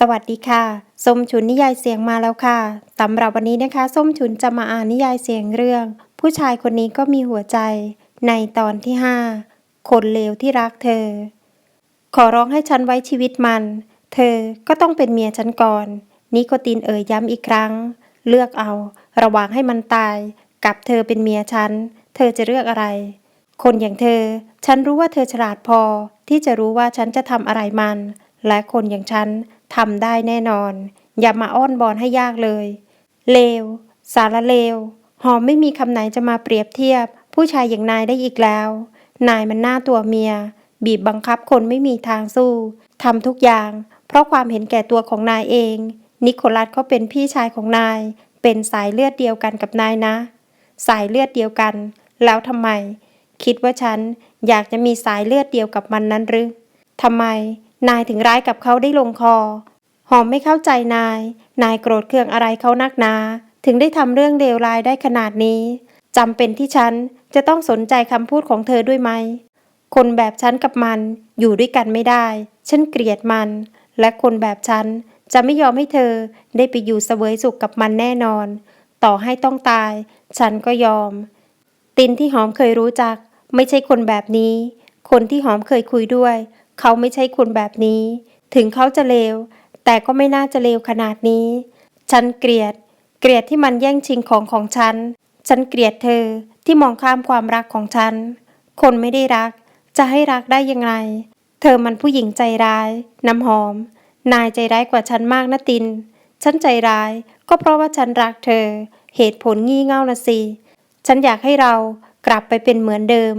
สวัสดีค่ะ ส้มฉุนนิยายเสียงมาแล้วค่ะสำหรับวันนี้นะคะ ส้มฉุนจะมาอ่านนิยายเสียงเรื่อง ผู้ชายคนนี้ก็มีหัวใจ ในตอนที่ 5 คนเลวที่รักเธอ ขอร้องให้ฉันไว้ชีวิตมัน เธอก็ต้องเป็นเมียฉันก่อน นิโคตินเอ่ยย้ำอีกครั้ง เลือกเอา ระหว่างให้มันตาย กับเธอเป็นเมียฉัน เธอจะเลือกอะไร คนอย่างเธอ ฉันรู้ว่าเธอฉลาดพอ ที่จะรู้ว่าฉันจะทำอะไรมัน และคนอย่างฉัน ทำได้แน่นอน อย่ามาอ้อนบอนให้ยากเลย เลว สารเลว หอมไม่มีคำไหนจะมาเปรียบเทียบ ผู้ชายอย่างนายได้อีกแล้ว นายมันหน้าตัวเมีย บีบบังคับคนไม่มีทางสู้ทำทุกอย่าง เพราะความเห็นแก่ตัวของนายเอง นิโคลัสเขาเป็นพี่ชายของนาย เป็นสายเลือดเดียวกันกับนายนะ สายเลือดเดียวกัน แล้วทำไม คิดว่าฉันอยากจะมีสายเลือดเดียวกับมันนั้นหรือทำไม นายถึงร้ายกับเขาได้ลงคอ หอมไม่เข้าใจนาย นายโกรธเคืองอะไรเขานักนา ถึงได้ทำเรื่องเลวร้ายได้ขนาดนี้จำเป็นที่ฉันจะต้องสนใจคำพูดของเธอด้วยไหม คนแบบฉันกับมันอยู่ด้วยกันไม่ได้ ฉันเกลียดมัน และคนแบบฉันจะไม่ยอมให้เธอได้ไปอยู่เสวยสุขกับมันแน่นอน ต่อให้ต้องตาย ฉันก็ยอม ตินที่หอมเคยรู้จัก ไม่ใช่คนแบบนี้ คนที่หอมเคยคุยด้วย เขาไม่ใช่คนแบบนี้ ถึงเขาจะเลว แต่ก็ไม่น่าจะเลวขนาดนี้ ฉันเกลียด เกลียดที่มันแย่งชิงของของฉัน ฉันเกลียดเธอที่มองข้ามความรักของฉัน คนไม่ได้รัก จะให้รักได้ยังไง เธอมันผู้หญิงใจร้าย น้ำหอม นายใจร้ายกว่าฉันมากนะติน ฉันใจร้าย ก็เพราะว่าฉันรักเธอ เหตุผลงี่เง่านะสิ ฉันอยากให้เรากลับไปเป็นเหมือนเดิม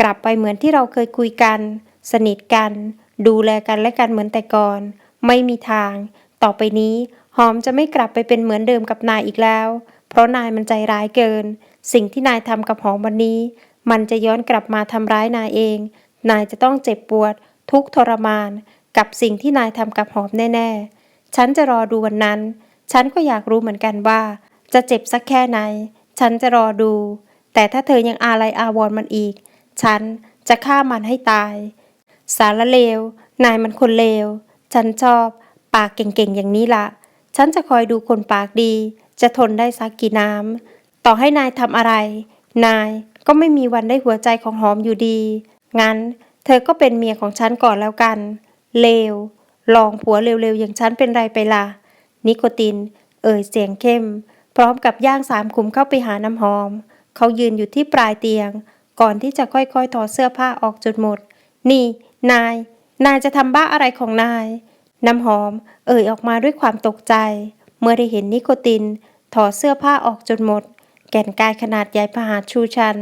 กลับไปเหมือนที่เราเคยคุยกัน สนิทกัน ดูแลกันและกันเหมือนแต่ก่อน ไม่มีทาง ต่อไปนี้หอมจะไม่กลับไปเป็นเหมือนเดิมกับนายอีกแล้ว เพราะนายมันใจร้ายเกิน สิ่งที่นายทำกับหอมวันนี้ มันจะย้อนกลับมาทำร้ายนายเอง นายจะต้องเจ็บปวด ทุกทรมาน กับสิ่งที่นายทำกับหอมแน่ๆ ฉันจะรอดูวันนั้น ฉันก็อยากรู้เหมือนกันว่า จะเจ็บสักแค่ไหน ฉันจะรอดู แต่ถ้าเธอยังอาลัยอาวรมันอีก ฉันจะฆ่ามันให้ตาย สารเลว นายมันคนเลว ฉันชอบ ปากเก่งๆอย่างนี้ละ ฉันจะคอยดูคนปากดี จะทนได้สักกี่น้ำ ต่อให้นายทำอะไร นายก็ไม่มีวันได้หัวใจของหอมอยู่ดี งั้น เธอก็เป็นเมียของฉันก่อนแล้วกัน เลว ลองผัวเร็วๆอย่างฉันเป็นไรไปล่ะ นิโคติน เอ่ยเสียงเข้ม พร้อมกับย่างสามขุมเข้าไปหาน้ำหอม เขายืนอยู่ที่ปลายเตียง ก่อนที่จะค่อยๆถอดเสื้อผ้าออกจนหมด นี่ นาย นายจะทำบ้าอะไรของนาย น้ำหอม เอ่ยออกมาด้วยความตกใจ เมื่อได้เห็นนิโคติน ถอดเสื้อผ้าออกจนหมด แก่นกายขนาดใหญ่พหาชูชัน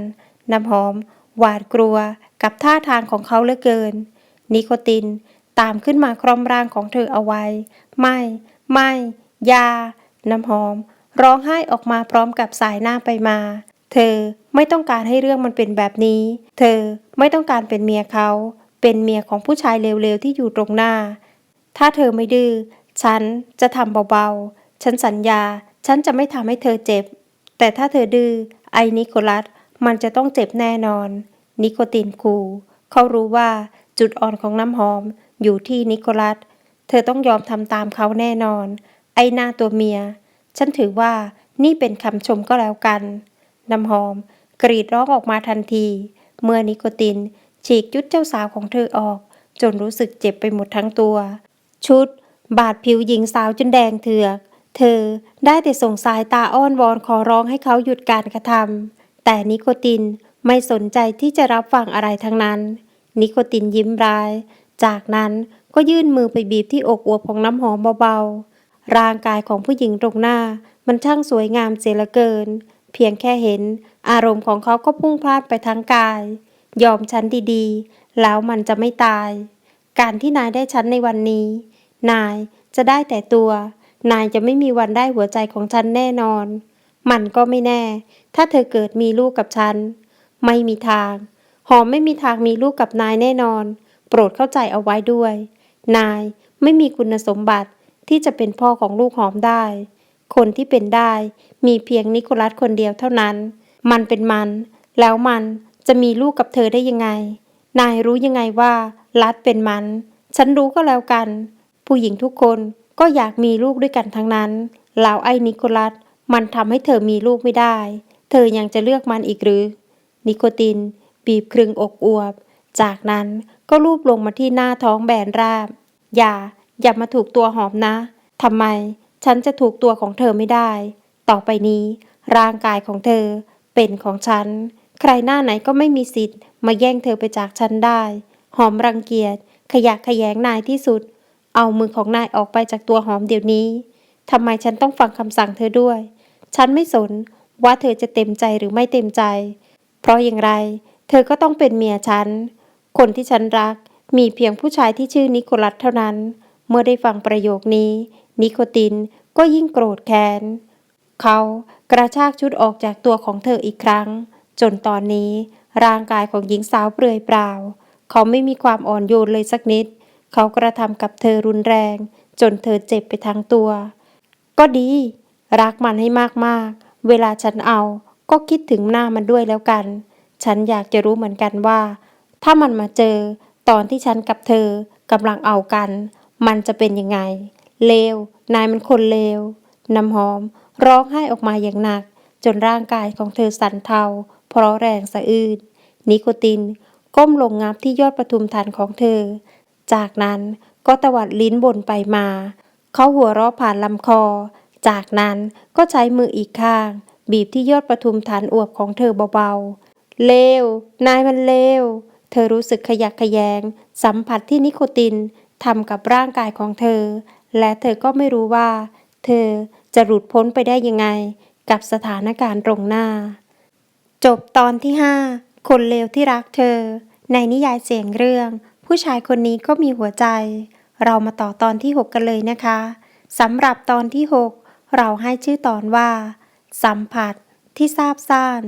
น้ำหอม หวาดกลัวกับท่าทางของเขาเหลือเกิน นิโคตินตามขึ้นมาครอมร่างของเธอเอาไว้ ไม่ ไม่ ยา น้ำหอม ร้องไห้ออกมาพร้อมกับสายหน้าไปมา เธอไม่ต้องการให้เรื่องมันเป็นแบบนี้ เธอไม่ต้องการเป็นเมียเขา เป็นเมียของผู้ชายเลวๆที่อยู่ตรงหน้า ถ้าเธอไม่ดื้อ ฉันจะทำเบาๆ ฉันสัญญา ฉันจะไม่ทำให้เธอเจ็บ แต่ถ้าเธอดื้อ ไอ้นิโคลัส มันจะต้องเจ็บแน่นอน นิโคตินคูเขารู้ว่าจุดอ่อนของน้ำหอมอยู่ที่นิโคลัส เธอต้องยอมทำตามเขาแน่นอน ไอ้หน้าตัวเมีย ฉันถือว่านี่เป็นคำชมก็แล้วกัน น้ำหอมกรีดร้องออกมาทันที เมื่อนิโคติน ฉีกยุดเจ้าสาวของเธอออก จนรู้สึกเจ็บไปหมดทั้งตัว ชุด บาดผิวหญิงสาวจนแดงเถือก เธอได้แต่ส่งสายตาอ้อนวอนขอร้องให้เขาหยุดการกระทำแต่นิโคตินไม่สนใจที่จะรับฟังอะไรทั้งนั้น นิโคตินยิ้มร้าย จากนั้นก็ยื่นมือไปบีบที่อกอวบของน้ำหอมเบาๆ ร่างกายของผู้หญิงตรงหน้า มันช่างสวยงามเสียเหลือเกิน เพียงแค่เห็น อารมณ์ของเขาก็พุ่งพลาดไปทั้งกาย ยอมฉันดีๆ แล้วมันจะไม่ตาย การที่นายได้ฉันในวันนี้ นายจะได้แต่ตัว นายจะไม่มีวันได้หัวใจของฉันแน่นอน มันก็ไม่แน่ ถ้าเธอเกิดมีลูกกับฉัน ไม่มีทาง หอมไม่มีทางมีลูกกับนายแน่นอน โปรดเข้าใจเอาไว้ด้วย นายไม่มีคุณสมบัติที่จะเป็นพ่อของลูกหอมได้ คนที่เป็นได้มีเพียงนิโคลัสคนเดียวเท่านั้น มันเป็นมัน แล้วมัน จะมีลูกกับเธอได้ยังไง นายรู้ยังไงว่ารัดเป็นมัน ฉันรู้ก็แล้วกัน ผู้หญิงทุกคนก็อยากมีลูกด้วยกันทั้งนั้นแล้วไอ้นิโคลัสมันทำให้เธอมีลูกไม่ได้ เธอยังจะเลือกมันอีกหรือ นิโคติน บีบครึงอกอวบ จากนั้นก็ลูบลงมาที่หน้าท้องแบนราบ อย่า อย่ามาถูกตัวหอมนะทำไม ฉันจะถูกตัวของเธอไม่ได้ ต่อไปนี้ ร่างกายของเธอเป็นของฉัน รหน้าไหนก็ไม่มีสิทธิ์ มาแย่งเธอไปจากฉันได้ หอมรังเกียจ ขยะแขยงนายที่สุด เอามือของนายออกไปจากตัวหอมเดี๋ยวนี้ทำไมฉันต้องฟังคำสั่งเธอด้วย ฉันไม่สนว่าเธอจะเต็มใจหรือไม่เต็มใจ เพราะอย่างไร เธอก็ต้องเป็นเมียฉัน คนที่ฉันรัก มีเพียงผู้ชายที่ชื่อนิโคลัสเท่านั้น เมื่อได้ฟังประโยคนี้ นิโคตินก็ยิ่งโกรธแค้น เขากระชากชุดออกจากตัวของเธออีกครั้ง จนตอนนี้ร่างกายของหญิงสาวเปลือยเปล่า เขาไม่มีความอ่อนโยนเลยสักนิด เขากระทำกับเธอรุนแรง จนเธอเจ็บไปทั้งตัว ก็ดี รักมันให้มากๆ เวลาฉันเอาก็คิดถึงหน้ามันด้วยแล้วกัน ฉันอยากจะรู้เหมือนกันว่า ถ้ามันมาเจอ ตอนที่ฉันกับเธอกำลังเอากัน มันจะเป็นยังไง เลว นายมันคนเลว น้ำหอม ร้องไห้ออกมาอย่างหนัก จนร่างกายของเธอสั่นเทา เพราะแรงสะอื้นนิโคติน ก้มลงงับที่ยอดประทุมฐานของเธอ จากนั้นก็ตวัดลิ้นบนไปมา เขาหัวเราะผ่านลำคอ จากนั้นก็ใช้มืออีกข้าง บีบที่ยอดประทุมฐานอวบของเธอเบาๆ เลว นายมันเลว เธอรู้สึกขยักขยแยง สัมผัสที่นิโคตินทำกับร่างกายของเธอ และเธอก็ไม่รู้ว่า เธอจะหลุดพ้นไปได้ยังไง กับสถานการณ์ตรงหน้า จบตอนที่ 5 คนเลวที่รักเธอ ในนิยายเสียงเรื่อง ผู้ชายคนนี้ก็มีหัวใจ เรามาต่อตอนที่ 6 กันเลยนะคะสำหรับตอนที่ 6 เราให้ชื่อตอนว่า สัมผัสที่ซาบซ่าน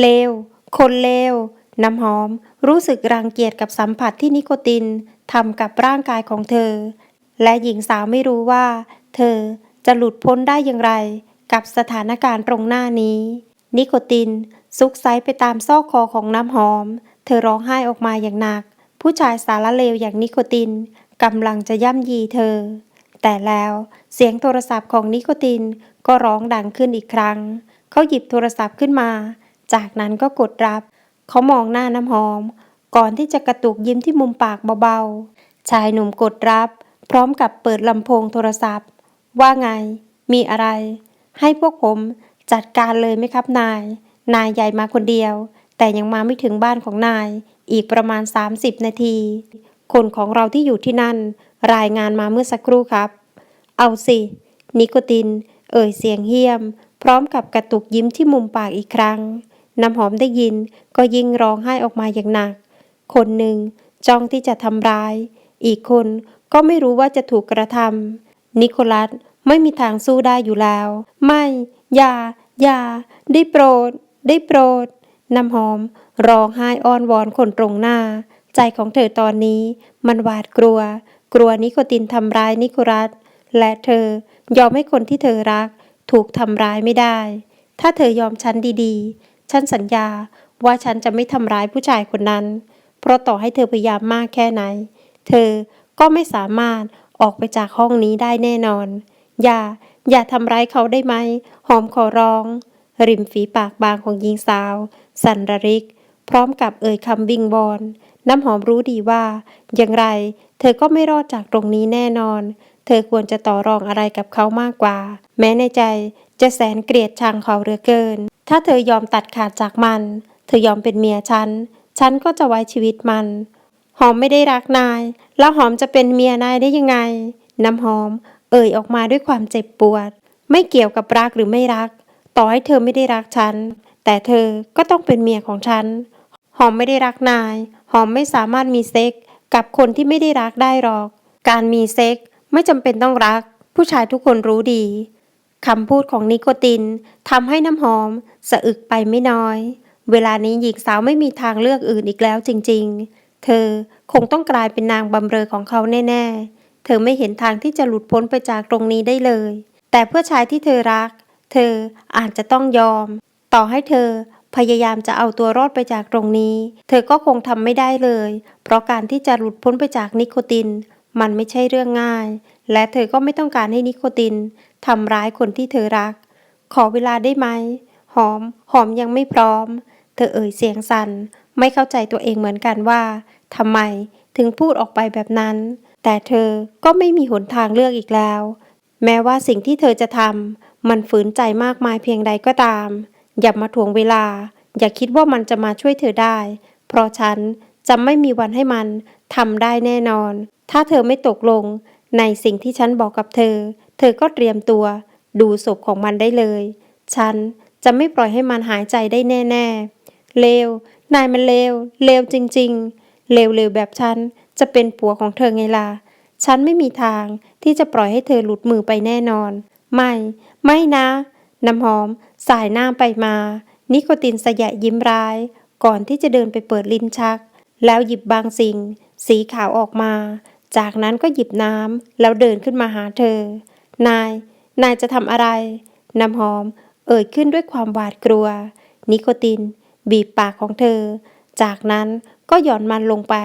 เลว คนเลว น้ำหอม รู้สึกรังเกียจกับสัมผัสที่นิโคตินทำกับร่างกายของเธอ และหญิงสาวไม่รู้ว่า เธอจะหลุดพ้นได้อย่างไร กับสถานการณ์ตรงหน้านี้ นิโคติน ซุกไซไปตามซอกคอของน้ำหอม เธอร้องไห้ออกมาอย่างหนัก ผู้ชายสารเลวอย่างนิโคตินกำลังจะย่ำยีเธอ แต่แล้วเสียงโทรศัพท์ของนิโคตินก็ร้องดังขึ้นอีกครั้ง เขาหยิบโทรศัพท์ขึ้นมา จากนั้นก็กดรับ เขามองหน้าน้ำหอม ก่อนที่จะกระตุกยิ้มที่มุมปากเบาๆ ชายหนุ่มกดรับ พร้อมกับเปิดลำโพงโทรศัพท์ ว่าไง มีอะไร ให้พวกผม จัดการเลยไหมครับนาย นายใหญ่มาคนเดียว แต่ยังมาไม่ถึงบ้านของนาย อีกประมาณ 30 นาที คนของเราที่อยู่ที่นั่น รายงานมาเมื่อสักครู่ครับ เอาสิ นิโคติน เอ่ยเสียงเฮี้ยม พร้อมกับกระตุกยิ้มที่มุมปากอีกครั้ง น้ำหอมได้ยินก็ยิ่งร้องไห้ออกมาอย่างหนัก คนหนึ่งจ้องที่จะทำร้าย อีกคนก็ไม่รู้ว่าจะถูกกระทำนิโคลัสไม่มีทางสู้ได้อยู่แล้ว ไม่ อย่า อย่า ได้โปรด ได้โปรด น้ำหอมร้องไห้อ้อนวอนคนตรงหน้า ใจของเธอตอนนี้ มันหวาดกลัว กลัวนิโคตินทำร้ายนิโคลัส และเธอยอมให้คนที่เธอรัก ถูกทำร้ายไม่ได้ ถ้าเธอยอมฉันดีๆ ฉันสัญญาว่าฉันจะไม่ทำร้ายผู้ชายคนนั้น เพราะต่อให้เธอพยายามมากแค่ไหน เธอก็ไม่สามารถออกไปจากห้องนี้ได้แน่นอน อย่า อย่าทำร้ายเขาได้ไหม หอมขอร้อง ริมฝีปากบางของหญิงสาว สันระริก พร้อมกับเอ่ยคำวิงบอนน้ำหอมรู้ดีว่า อย่างไร เธอก็ไม่รอดจากตรงนี้แน่นอน เธอควรจะต่อรองอะไรกับเขามากกว่า แม้ในใจจะแสนเกลียดชังเขาเหลือเกิน ถ้าเธอยอมตัดขาดจากมัน เธอยอมเป็นเมียฉัน ฉันก็จะไว้ชีวิตมัน หอมไม่ได้รักนาย แล้วหอมจะเป็นเมียนายได้ยังไง น้ำหอม อ่ยออกมาด้วยความเจ็บปวด ไม่เกี่ยวกับรักหรือไม่รัก ต่อให้เธอไม่ได้รักฉัน แต่เธอก็ต้องเป็นเมียของฉัน หอมไม่ได้รักนาย หอมไม่สามารถมีเซ็กกับคนที่ไม่ได้รักได้หรอก การมีเซ็กไม่จำเป็นต้องรัก ผู้ชายทุกคนรู้ดีคำพูดของนิโคตินทำให้น้ำหอมสะอึกไปไม่น้อย เวลานี้หญิงสาวไม่มีทางเลือกอื่นอีกแล้วจริงๆ เธอคงต้องกลายเป็นนางบำเรอของเขาแน่ๆ เธอไม่เห็นทางที่จะหลุดพ้นไปจากตรงนี้ได้เลย แต่เพื่อชายที่เธอรัก เธออาจจะต้องยอม ต่อให้เธอพยายามจะเอาตัวรอดไปจากตรงนี้ เธอก็คงทำไม่ได้เลย เพราะการที่จะหลุดพ้นไปจากนิโคติน มันไม่ใช่เรื่องง่าย และเธอก็ไม่ต้องการให้นิโคตินทำร้ายคนที่เธอรัก ขอเวลาได้ไหม หอม หอมยังไม่พร้อม เธอเอ่ยเสียงสัน่น ไม่เข้าใจตัวเองเหมือนกันว่าทำไมถึงพูดออกไปแบบนั้น แต่เธอก็ไม่มีหนทางเลือกอีกแล้ว แม้ว่าสิ่งที่เธอจะทำมันฝืนใจมากมายเพียงใดก็ตาม อย่ามาถ่วงเวลา อย่าคิดว่ามันจะมาช่วยเธอได้ เพราะฉันจะไม่มีวันให้มันทำได้แน่นอน ถ้าเธอไม่ตกลงในสิ่งที่ฉันบอกกับเธอ เธอก็เตรียมตัว ดูศพของมันได้เลย ฉันจะไม่ปล่อยให้มันหายใจได้แน่ ๆ เลว นายมันเลว เลวจริง ๆ เลวๆแบบฉัน จะเป็นผัวของเธอไงล่ะ ฉันไม่มีทางที่จะปล่อยให้เธอหลุดมือไปแน่นอน ไม่ ไม่นะ น้ำหอม สายหน้าไปมา นิโคตินสยะยิ้มร้าย ก่อนที่จะเดินไปเปิดลิ้นชัก แล้วหยิบบางสิ่ง สีขาวออกมา จากนั้นก็หยิบน้ำแล้วเดินขึ้นมาหาเธอ นาย นายจะทำอะไร น้ำหอม เอ่ยขึ้นด้วยความหวาดกลัว นิโคติน บีบปากของเธอ จากนั้น ก็หย่อนมันลงไป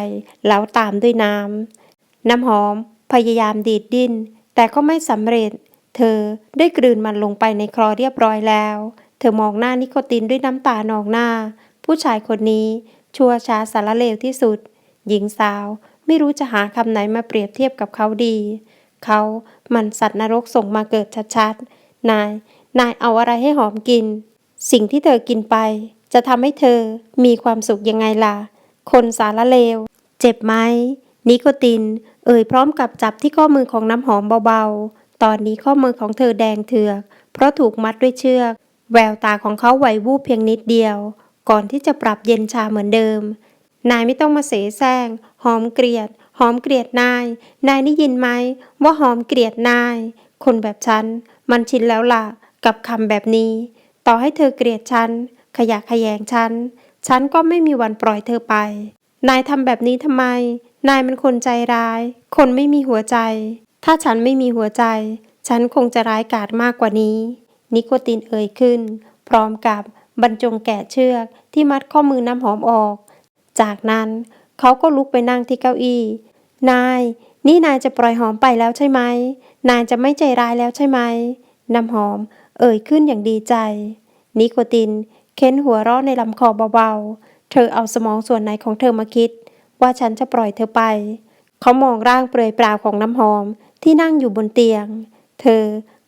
แล้วตามด้วยน้ำ น้ำหอม พยายามดีดดิ้น แต่ก็ไม่สำเร็จ เธอได้กลืนมันลงไปในคลอเรียบร้อยแล้ว เธอมองหน้านิโคตินด้วยน้ำตานองหน้า ผู้ชายคนนี้ชั่วช้าสารเลวที่สุด หญิงสาวไม่รู้จะหาคำไหนมาเปรียบเทียบกับเขาดี เขามันสัตว์นรกส่งมาเกิดชัดๆ นาย นายเอาอะไรให้หอมกิน สิ่งที่เธอกินไป จะทำให้เธอมีความสุขยังไงล่ะ คนสารเลว เจ็บไหม นิโคติน เอ่ยพร้อมกับจับที่ข้อมือของน้ำหอมเบาๆ ตอนนี้ข้อมือของเธอแดงเถือก เพราะถูกมัดด้วยเชือก แววตาของเขาไหววูบเพียงนิดเดียว ก่อนที่จะปรับเย็นชาเหมือนเดิม นายไม่ต้องมาเสแสร้ง หอมเกลียด หอมเกลียดนาย นายได้ยินไหม ว่าหอมเกลียดนาย คนแบบฉัน มันชินแล้วล่ะ กับคำแบบนี้ ต่อให้เธอเกลียดฉัน ขยะแขยงฉัน ฉันก็ไม่มีวันปล่อยเธอไป นายทำแบบนี้ทำไม นายมันคนใจร้าย คนไม่มีหัวใจ ถ้าฉันไม่มีหัวใจ ฉันคงจะร้ายกาจมากกว่านี้ นิโคตินเอ่ยขึ้น พร้อมกับบรรจงแกะเชือกที่มัดข้อมือน้ำหอมออก จากนั้นเขาก็ลุกไปนั่งที่เก้าอี้ นาย นี่นายจะปล่อยหอมไปแล้วใช่ไหม นายจะไม่ใจร้ายแล้วใช่ไหม น้ำหอม เอ่ยขึ้นอย่างดีใจ นิโคติน เค้นหัวเราะในลำคอเบาๆ เธอเอาสมองส่วนไหนของเธอมาคิด ว่าฉันจะปล่อยเธอไป เขามองร่างเปลือยเปล่าของน้ำหอมที่นั่งอยู่บนเตียง เธอ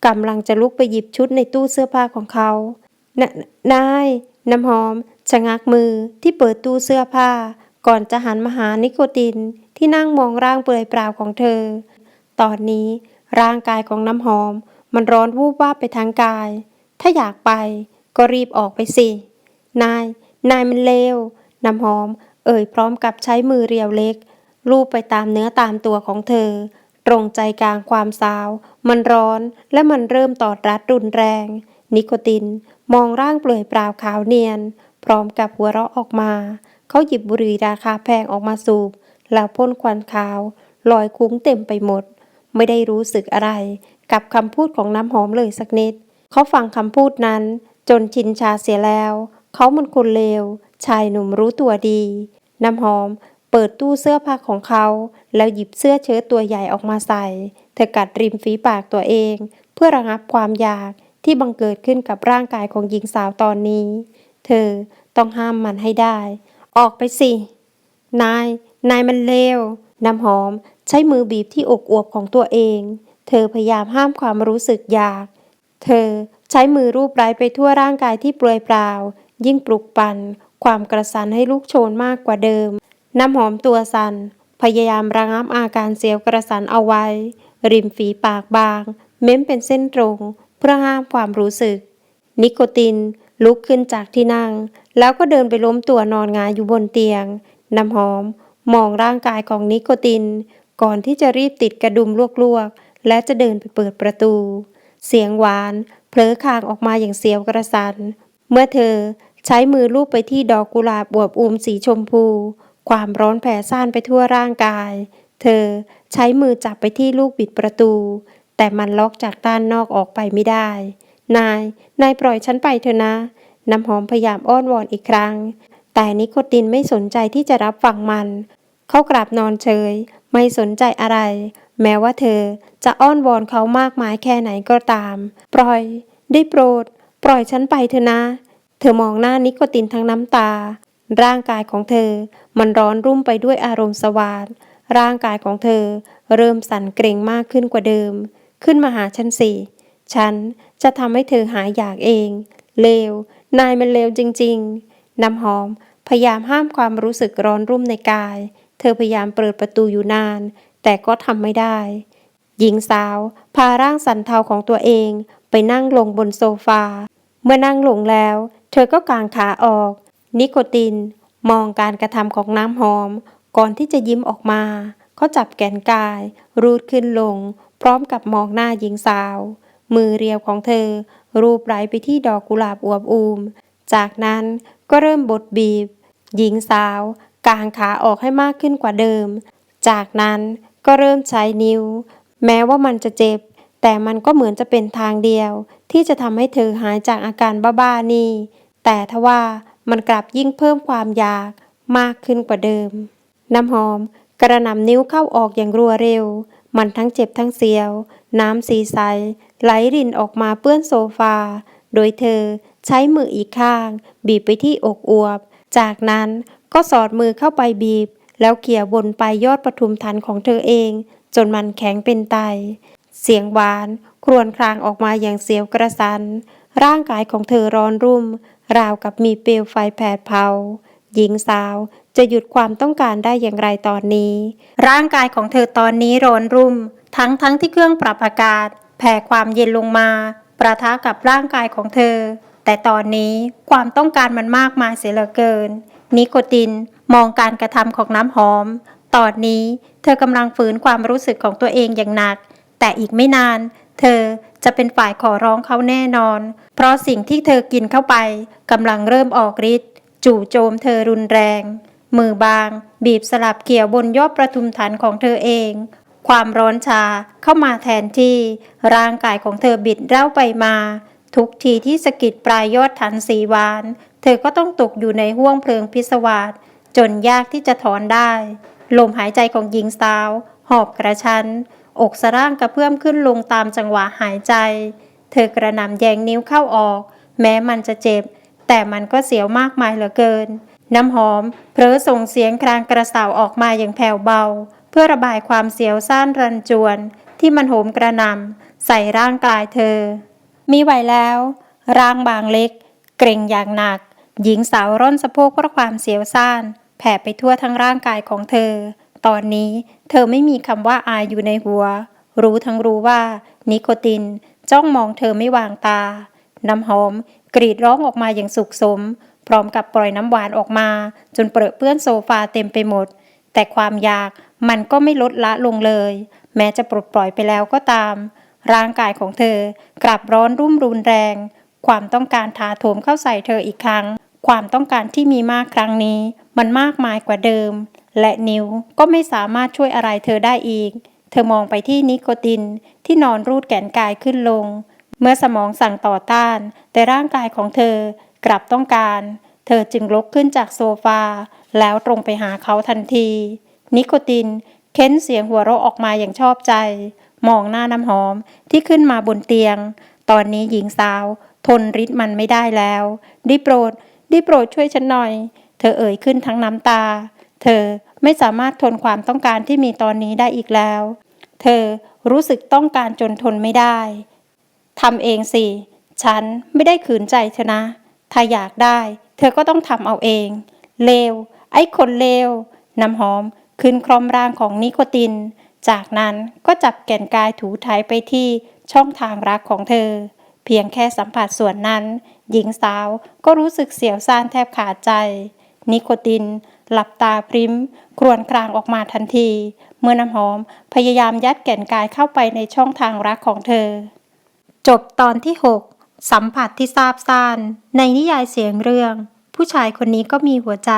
กำลังจะลุกไปหยิบชุดในตู้เสื้อผ้าของเขานนาย น้ำหอมชะงักมือที่เปิดตู้เสื้อผ้า ก่อนจะหันมาหานิโคตินที่นั่งมองร่างเปลือยเปล่าของเธอ ตอนนี้ร่างกายของน้ำหอม มันร้อนวูบวาบไปทางกาย ถ้าอยากไป ก็รีบออกไปสิ นาย นายมันเลว น้ำหอม เอ่ยพร้อมกับใช้มือเรียวเล็ก ลูบไปตามเนื้อตามตัวของเธอ ตรงใจกลางความสาว มันร้อนและมันเริ่มตอดรัดรุนแรง นิโคติน มองร่างเปลือยเปล่าขาวเนียน พร้อมกับหัวเราะออกมา เขาหยิบบุหรี่ราคาแพงออกมาสูบ แล้วพ่นควันขาว ลอยคุ้งเต็มไปหมด ไม่ได้รู้สึกอะไร กับคำพูดของน้ำหอมเลยสักนิด เขาฟังคำพูดนั้น จนชินชาเสียแล้ว เขามันคนเลว ชายหนุ่มรู้ตัวดี น้ำหอมเปิดตู้เสื้อผ้าของเขา แล้วหยิบเสื้อเชิ้ตตัวใหญ่ออกมาใส่ เธอกัดริมฝีปากตัวเอง เพื่อระงับความอยากที่บังเกิดขึ้นกับร่างกายของหญิงสาวตอนนี้ เธอต้องห้ามมันให้ได้ ออกไปสิ นาย นายมันเลว น้ำหอมใช้มือบีบที่อกอวบของตัวเอง เธอพยายามห้ามความรู้สึกอยาก เธอ ใช้มือรูปไร้ไปทั่วร่างกายที่เปลือยเปล่า ยิ่งปลุกปั่นความกระสันให้ลูกโชนมากกว่าเดิม น้ำหอมตัวสัน่นพยายามระงับอาการเสียวกระสันเอาไว้ ริมฝีปากบาง เม้มเป็นเส้นตรง เพื่อห้ามความรู้สึก นิโคตินลุกขึ้นจากที่นั่ง แล้วก็เดินไปล้มตัวนอนงายอยู่บนเตียง น้ำหอม มองร่างกายของนิโคติน ก่อนที่จะรีบติดกระดุมลวกๆ และจะเดินไปเปิดประตู เสียงหวาน เผลอคางออกมาอย่างเสียวกระสัน เมื่อเธอใช้มือลูบไปที่ดอกกุหลาบบวบอูมสีชมพู ความร้อนแผ่ซ่านไปทั่วร่างกาย เธอใช้มือจับไปที่ลูกบิดประตู แต่มันล็อกจากด้านนอกออกไปไม่ได้ นาย นายปล่อยฉันไปเถอะนะ น้ำหอมพยายามอ้อนวอนอีกครั้ง แต่นิโคตินไม่สนใจที่จะรับฟังมัน เขากลับนอนเฉย ไม่สนใจอะไร แม้ว่าเธอจะอ้อนวอนเขามากมายแค่ไหนก็ตาม ปล่อย ได้โปรด ปล่อยฉันไปเถอะนะ เธอมองหน้านิโคตินทั้งน้ำตา ร่างกายของเธอ มันร้อนรุ่มไปด้วยอารมณ์สวาดร่างกายของเธอ เริ่มสั่นเกรงมากขึ้นกว่าเดิม ขึ้นมาหาฉันสิฉันจะทำให้เธอหายอยากเอง เลว นายมันเลวจริง ๆ น้ำหอม พยายามห้ามความรู้สึกร้อนรุ่มในกาย เธอพยายามเปิดประตูอยู่นาน แต่ก็ทำไม่ได้ หญิงสาวพาร่างสันเทาของตัวเองไปนั่งลงบนโซฟา เมื่อนั่งลงแล้ว เธอก็กางขาออก นิโคติน มองการกระทำของน้ำหอม ก่อนที่จะยิ้มออกมา เขาจับแกนกาย รูดขึ้นลง พร้อมกับมองหน้าหญิงสาว มือเรียวของเธอ รูปไหลไปที่ดอกกุหลาบอวบอูม จากนั้นก็เริ่มบดบีบ หญิงสาวกางขาออกให้มากขึ้นกว่าเดิม จากนั้น ก็เริ่มใช้นิ้ว แม้ว่ามันจะเจ็บ แต่มันก็เหมือนจะเป็นทางเดียว ที่จะทำให้เธอหายจากอาการบ้าๆนี่แต่ทว่ามันกลับยิ่งเพิ่มความอยากมากขึ้นกว่าเดิม น้ำหอมกระหน่ำนิ้วเข้าออกอย่างรัวเร็ว มันทั้งเจ็บทั้งเสียว น้ำสีใสไหลรินออกมาเปื้อนโซฟา โดยเธอใช้มืออีกข้าง บีบไปที่อกอวบ จากนั้นก็สอดมือเข้าไปบีบ แล้วเขี่ยบนไปยอดปทุมทันของเธอเอง จนมันแข็งเป็นไต เสียงหวาน ครวญครางออกมาอย่างเสียวกระสัน ร่างกายของเธอร้อนรุ่ม ราวกับมีเปลวไฟแผดเผา หญิงสาวจะหยุดความต้องการได้อย่างไรตอนนี้ ร่างกายของเธอตอนนี้ร้อนรุ่ม ทั้งทั้งที่เครื่องปรับอากาศ แผ่ความเย็นลงมา ประทะกับร่างกายของเธอ แต่ตอนนี้ความต้องการมันมากมายเสียเหลือเกิน นิโคติน มองการกระทำของน้ำหอม ตอนนี้เธอกำลังฝืนความรู้สึกของตัวเองอย่างหนัก แต่อีกไม่นาน เธอจะเป็นฝ่ายขอร้องเขาแน่นอน เพราะสิ่งที่เธอกินเข้าไปกำลังเริ่มออกฤทธิ์จู่โจมเธอรุนแรง มือบาง บีบสลับเกี่ยวบนยอดประทุมฐานของเธอเอง ความร้อนชาเข้ามาแทนที่ ร่างกายของเธอบิดเร่าไปมา ทุกทีที่สกิดปลายยอดฐานสีวาน เธอก็ต้องตกอยู่ในห้วงเพลิงพิศวาส จนยากที่จะถอนได้ ลมหายใจของหญิงสาว หอบกระชันอกสร่างกระเพื่อมขึ้นลงตามจังหวะหายใจ เธอกระนำแยงนิ้วเข้าออก แม้มันจะเจ็บ แต่มันก็เสียวมากมายเหลือเกิน น้ำหอมเผลอส่งเสียงครางกระสาวออกมาอย่างแผ่วเบา เพื่อระบายความเสียวซ่านรันจวน ที่มันโหมกระนำใส่ร่างกายเธอ มีไหวแล้ว ร่างบางเล็ก เกร็งอย่างหนัก หญิงสาวร่อนสะโพกเพราะความเสียวซ่าน ผ่ไปทั่วทั้งร่างกายของเธอ ตอนนี้เธอไม่มีคำว่าอายอยู่ในหัว รู้ทั้งรู้ว่า นิโคตินจ้องมองเธอไม่วางตา น้ำหอมกรีดร้องออกมาอย่างสุขสม พร้อมกับปล่อยน้ำหวานออกมา จนเปรอะเปื้อนโซฟาเต็มไปหมด แต่ความอยากมันก็ไม่ลดละลงเลย แม้จะปลดปล่อยไปแล้วก็ตาม ร่างกายของเธอกลับร้อนรุ่มรุนแรง ความต้องการถาโถมเข้าใส่เธออีกครั้ง ความต้องการที่มีมากครั้งนี้ มันมากมายกว่าเดิม และนิวก็ไม่สามารถช่วยอะไรเธอได้อีก เธอมองไปที่นิโคตินที่นอนรูดแขนกายขึ้นลง เมื่อสมองสั่งต่อต้าน แต่ร่างกายของเธอกลับต้องการ เธอจึงลุกขึ้นจากโซฟา แล้วตรงไปหาเขาทันที นิโคตินเค้นเสียงหัวเราะออกมาอย่างชอบใจ มองหน้าน้ำหอมที่ขึ้นมาบนเตียง ตอนนี้หญิงสาว ทนริดมันไม่ได้แล้ว ได้โปรด ได้โปรดช่วยฉันหน่อย เธอเอ่ยขึ้นทั้งน้ำตา เธอไม่สามารถทนความต้องการที่มีตอนนี้ได้อีกแล้ว เธอรู้สึกต้องการจนทนไม่ได้ทำเองสิ ฉันไม่ได้ขืนใจเธอนะ ถ้าอยากได้ เธอก็ต้องทำเอาเอง เลว ไอ้คนเลว น้ำหอมขึ้นครอมร่างของนิโคติน จากนั้นก็จับแก่นกายถูไถไปที่ช่องทางรักของเธอ เพียงแค่สัมผัสส่วนนั้น หญิงสาวก็รู้สึกเสียวซ่านแทบขาดใจ นิโคติน หลับตาพริ้มครวนครางออกมาทันที เมื่อน้ำหอมพยายามยัดแก่นกายเข้าไปในช่องทางรักของเธอ จบตอนที่ 6 สัมผัสที่ซาบซ่าน ในนิยายเสียงเรื่อง ผู้ชายคนนี้ก็มีหัวใจ